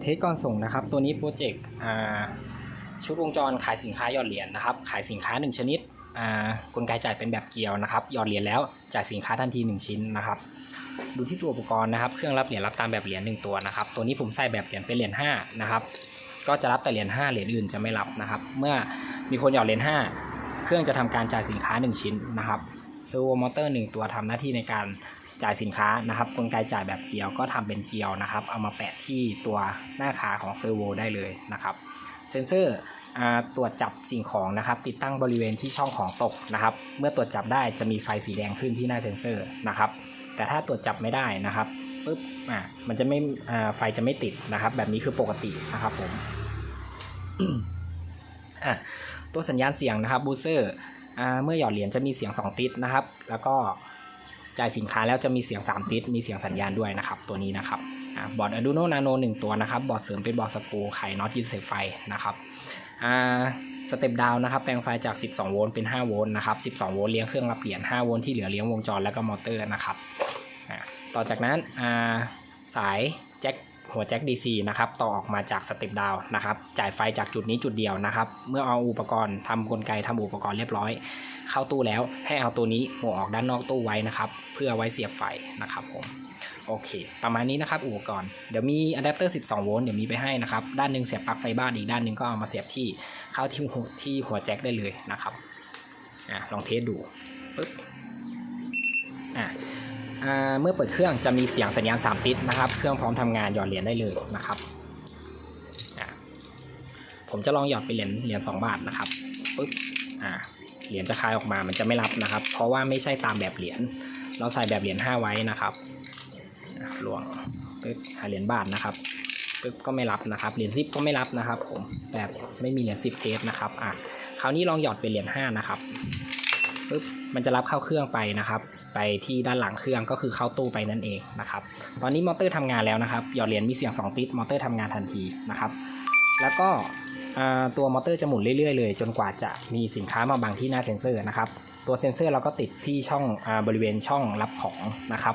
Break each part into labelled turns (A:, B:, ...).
A: เทสก่อนส่งนะครับ ตัวนี้โปรเจกต์ชุดวงจรขายสินค้าหยอดเหรียญนะครับ ขายสินค้า 1 ชนิดกลไกจ่ายเป็นแบบเกียวนะครับหยอดเหรียญแล้วจ่ายสินค้าทันที 1 ชิ้นนะครับดูที่ตัวอุปกรณ์นะครับ เครื่องรับเหรียญรับตามแบบเหรียญ1ตัวนะครับ ตัวนี้ผมใส่แบบเหรียญเป็นเหรียญ5นะครับ ก็จะรับแต่เหรียญ5เหรียญอื่นจะไม่รับนะครับ เมื่อมีคนหยอดเหรียญ5เครื่องจะทำการจ่ายสินค้า 1 ชิ้นนะครับซอร์โวมอเตอร์1ตัวทำหน้าที่ในการ จ่ายสินค้านะครับกลไกจ่ายแบบเกลียวก็ทำเป็นเกลียวนะครับ เอามาแปะที่ตัวหน้าขาของเซอร์โวได้เลยนะครับ เซ็นเซอร์ตรวจจับสิ่งของนะครับ ติดตั้งบริเวณที่ช่องของตกนะครับ เมื่อตรวจจับได้จะมีไฟสีแดงขึ้นที่หน้าเซ็นเซอร์นะครับ แต่ถ้าตรวจจับไม่ได้นะครับปุ๊บอ่ามันจะไม่ไฟจะไม่ติดนะครับ แบบนี้คือปกตินะครับผมอะตัวสัญญาณเสียงนะครับบูเซอร์เมื่อหยอดเหรียญจะมีเสียง 2 ติดนะครับ แล้วก็ จ่ายสินค้าแล้วจะมีเสียง3ติดมีเสียงสัญญาณด้วยนะครับ ตัวนี้นะครับบอร์ด Arduino Nano 1 ตัวนะครับ บอร์ดเสริมเป็นบอร์ดสกูไขน็อตยึดสายไฟนะครับสเต็ปดาวนะครับ แปลงไฟจาก 12 โวลต์เป็น 5 โวลต์นะครับ 12 โวลต์เลี้ยงเครื่องรับเหรียญ 5 โวลต์ที่เหลือเลี้ยงวงจรแล้วก็มอเตอร์นะครับ ต่อจากนั้นสาย หัวแจ็ค DC นะครับต่อออกมาจากสเต็ปดาวนะครับจ่ายไฟจากจุดนี้จุดเดียวนะครับเมื่อเอาอุปกรณ์ทำกลไกทำอุปกรณ์เรียบร้อย เข้าตู้แล้วให้เอาตัวนี้หัวออกด้านนอกตู้ไว้นะครับเพื่อไว้เสียบไฟนะครับผมโอเค ประมาณนี้นะครับอุปกรณ์ เดี๋ยวมีอะแดปเตอร์ 12 โวลต์ เดี๋ยวมีไปให้นะครับ ด้านหนึ่งเสียบปลั๊กไฟบ้าน อีกด้านหนึ่งก็เอามาเสียบที่เข้าที่หัวที่หัวแจ็คได้เลยนะครับ อะ ลองเทสดู ปึ๊บ อะ เมื่อเปิดเครื่องจะมีเสียงสัญญาณ3ติดนะครับ เครื่องพร้อมทำงานหยอดเหรียญได้เลยนะครับ ผมจะลองหยอดเป็นเหรียญเหรียญ2บาทนะครับปุ๊บอ่าเหรียญจะคลายออกมามันจะไม่รับนะครับ เพราะว่าไม่ใช่ตามแบบเหรียญเราใส่แบบเหรียญ5ไว้นะครับลวงปึ๊บหาเหรียญบาทนะครับปึ๊บก็ไม่รับนะครับ เหรียญ10ก็ไม่รับนะครับ ผมแบบไม่มีเหรียญ10เทสนะครับอะคราวนี้ลองหยอดเป็นเหรียญ5นะครับปุ๊บมันจะรับเข้าเครื่องไปนะครับ ไปที่ด้านหลังเครื่องก็คือเข้าตู้ไปนั่นเองนะครับ ตอนนี้มอเตอร์ทำงานแล้วนะครับ หยอดเหรียญมีเสียง 2 ติดมอเตอร์ทำงานทันทีนะครับ แล้วก็ตัวมอเตอร์จะหมุนเรื่อยๆเลย จนกว่าจะมีสินค้ามาบังที่หน้าเซ็นเซอร์นะครับ ตัวเซ็นเซอร์เราก็ติดที่ช่องอบริเวณช่องรับของนะครับ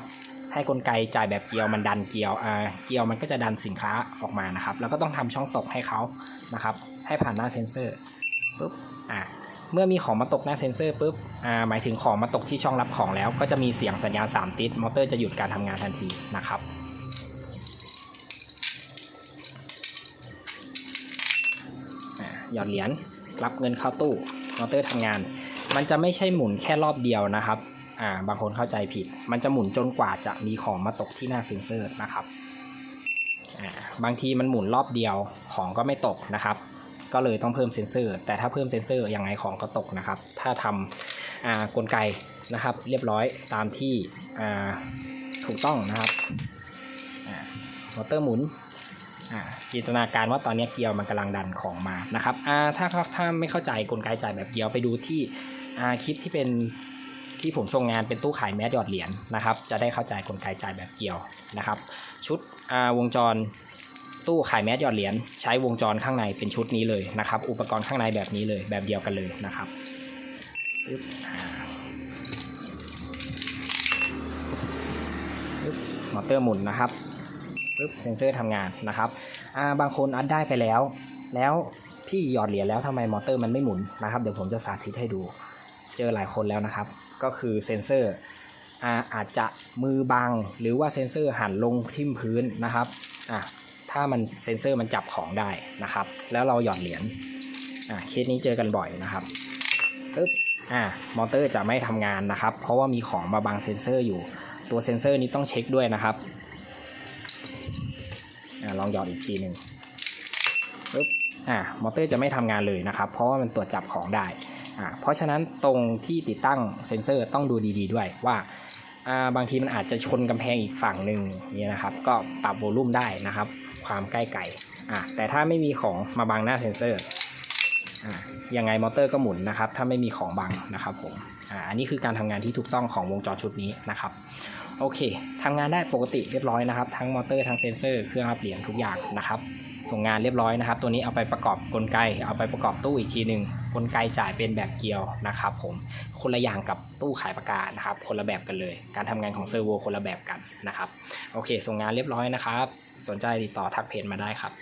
A: ให้กลไกจ่ายแบบเกลียวมันดันเกลียวเกลียวมันก็จะดันสินค้าออกมานะครับ แล้วก็ต้องทำช่องตกให้เขานะครับ ให้ผ่านหน้าเซ็นเซอร์ปุ๊บอ่า เมื่อมีของมาตกหน้าเซ็นเซอร์ปุ๊บอ่าหมายถึงของมาตกที่ช่องรับของแล้ว ก็จะมีเสียงสัญญาณ 3 ติดมอเตอร์จะหยุดการทำงานทันทีนะครับหยอดเหรียญรับเงินเข้าตู้มอเตอร์ทำงาน มันจะไม่ใช่หมุนแค่รอบเดียวนะครับอ่าบางคนเข้าใจผิด มันจะหมุนจนกว่าจะมีของมาตกที่หน้าเซ็นเซอร์นะครับอ่าบางทีมันหมุนรอบเดียวของก็ไม่ตกนะครับ ก็เลยต้องเพิ่มเซ็นเซอร์ แต่ถ้าเพิ่มเซ็นเซอร์ยังไงของก็ตกนะครับ ถ้าทำกลไกนะครับ เรียบร้อยตามที่ถูกต้องนะครับมอเตอร์หมุนจินตนาการว่าตอนนี้เกียร์มันกำลังดันของมานะครับถ้าถ้าไม่เข้าใจกลไกจ่ายแบบเกียร์ไปดูที่คลิปที่เป็นที่ผมส่งงานเป็นตู้ขายแมสหยอดเหรียญนะครับ จะได้เข้าใจกลไกจ่ายแบบเกียวนะครับ ชุดวงจร ตู้ขายแมสหยอดเหรียญใช้วงจรข้างในเป็นชุดนี้เลยนะครับ อุปกรณ์ข้างในแบบนี้เลยแบบเดียวกันเลยนะครับมอเตอร์หมุนนะครับปึ๊บเซ็นเซอร์ทำงานนะครับาบางคนอัดได้ไปแล้ว แล้วพี่หยอดเหรียญแล้วทำไมมอเตอร์มันไม่หมุนนะครับ เดี๋ยวผมจะสาธิตให้ดูเจอหลายคนแล้วนะครับ ก็คือเซ็นเซอร์อาอาจจะมือบังหรือว่าเซ็นเซอร์หันลงทิ่มพื้นนะครับอะ ถ้ามันเซ็นเซอร์มันจับของได้นะครับ แล้วเราหย่อนเหรียญอ่าเคสนี้เจอกันบ่อยนะครับปึ๊บอ่ามอเตอร์จะไม่ทำงานนะครับ เพราะว่ามีของมาบังเซ็นเซอร์อยู่ ตัวเซ็นเซอร์นี้ต้องเช็คด้วยนะครับอ่าลองหย่อดอีกทีหนึ่งปึ๊บอ่ามอเตอร์จะไม่ทำงานเลยนะครับ เพราะว่ามันตรวจจับของได้อ่าเพราะฉะนั้นตรงที่ติดตั้งเซ็นเซอร์ต้องดูดีๆด้วยว่าอ่าบางทีมันอาจจะชนกำแพงอีกฝั่งหนึ่งนี่นะครับ ก็ปรับโวลูมได้นะครับ ความใกล้ไกลอะแต่ถ้าไม่มีของมาบังหน้าเซนเซอร์อะยังไงมอเตอร์ก็หมุนนะครับ ถ้าไม่มีของบังนะครับผมอะอันนี้คือการทำงานที่ถูกต้องของวงจรชุดนี้นะครับโอเคทำงานได้ปกติเรียบร้อยนะครับ ทั้งมอเตอร์ทั้งเซนเซอร์เครื่องรับเหรียญทุกอย่างนะครับ ส่งงานเรียบร้อยนะครับ ตัวนี้เอาไปประกอบกลไก เอาไปประกอบตู้อีกทีหนึ่งกลไกจ่ายเป็นแบบเกลียวนะครับผมคนละอย่างกับตู้ขายประกานะครับ คนละแบบกันเลย การทำงานของเซอร์โวคนละแบบกันนะครับ โอเค ส่งงานเรียบร้อยนะครับ สนใจติดต่อทักเพจมาได้ครับ